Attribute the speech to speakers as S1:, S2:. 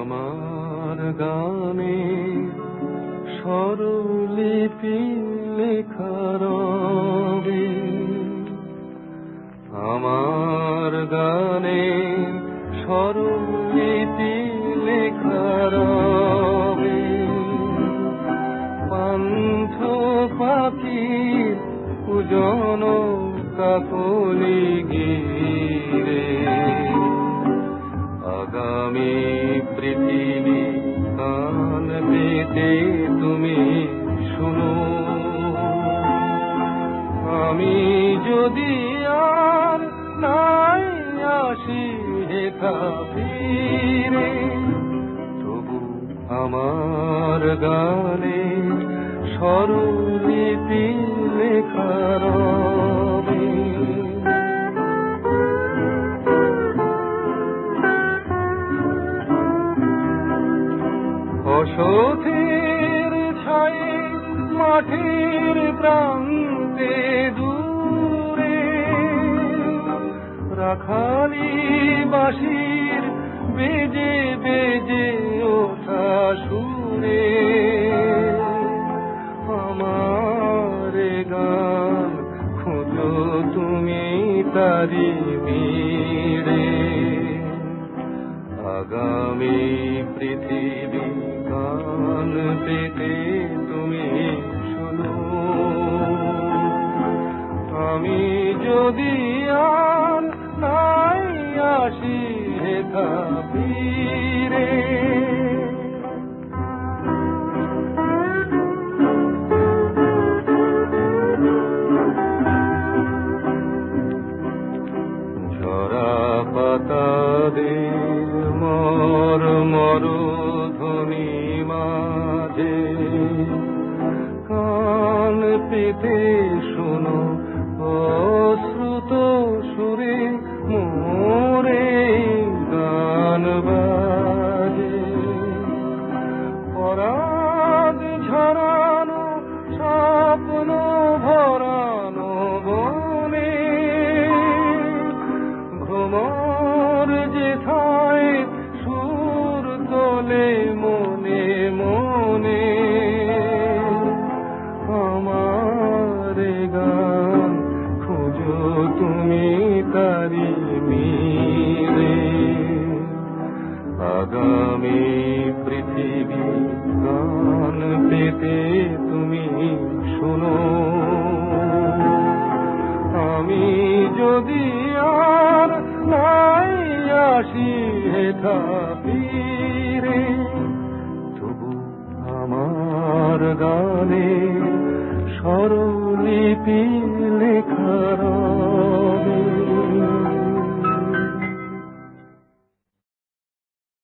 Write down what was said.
S1: আমার গানে স্বরলিপি লেখার আমার গানে স্বরলিপি লেখার পান্থ পাখির পূজন কাকলি গিরে পেতে তুমি শুনো? আমি যদি আর নাই আসি হেথা তবু আমার গানে স্বরলিপি অসথের ছায়ে মাঠের প্রান্তে দূরে রাখালি বাসির বেজে বেজে ওঠা সুরে আমার গান খুঁজো তুমি তারি মিড়ে। আগামী পৃথিবী গান পেতে তুমি শুনো। আমি যদি আর নাই আসি হেথা ফিরে ঝরা পাতা দে মর মর ধ্বনি মাঝে। কান পেতে শোনো অশ্রুত সুরে মোরে আগামী পৃথিবী গান পেতে তুমি শোনো। আমি যদি আর নাই আসি হেথা ফিরে তবু আমার গানে স্বরলিপি লেখার